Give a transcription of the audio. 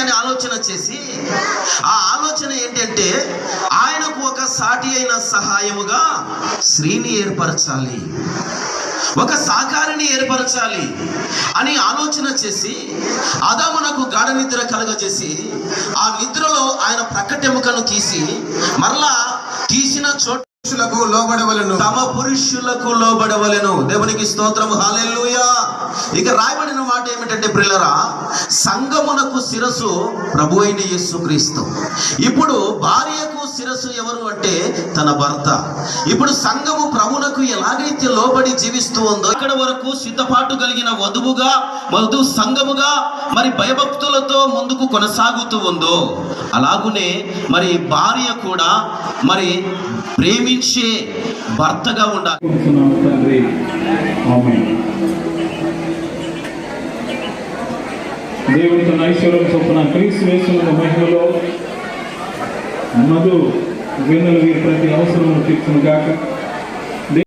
అని ఆలోచన చేసి ఆ ఆలోచన ఏంటంటే ఆయనకు ఒక సాటి అయిన సహాయముగా స్త్రీని ఏర్పరచాలి. ఒక సాకారిని ఏర్పరచాలి అని ఆలోచన చేసి అదామునకు గాఢ నిద్ర కలుగజేసి ఆ నిద్రలో ఆయన ప్రక్కటెముకను తీసి మరలా తీసిన చోట పురుషులకు లోబడవలను. తమ పురుషులకు లోబడవలెను. దేవునికి స్తోత్రం. హాలెల్లుయా. ఇక రాయబడిన మాట ఏమిటంటే ప్రిల్లరా సంగమునకు శిరసు ప్రభు అయిన యేసుక్రీస్తు. ఇప్పుడు భార్యకు శిరస్సు ఎవరు అంటే తన భర్త. ఇప్పుడు సంఘము ప్రభునకు ఎలాగైతే లోబడి జీవిస్తూ ఉందో ఇక్కడ వరకు సిద్ధపాటు కలిగిన వధువుగా వధు సంఘముగా మరి భయభక్తులతో ముందుకు కొనసాగుతూ ఉందో అలాగునే మరి భార్య కూడా మరి ప్రేమించే భర్తగా ఉండాలి. దేవుని తన ఐశ్వర్యం చొప్పున క్రీస్తు వేసిన మహిమలో మధు వెన్నులు వీరి ప్రతి అవసరము తీర్చును కాక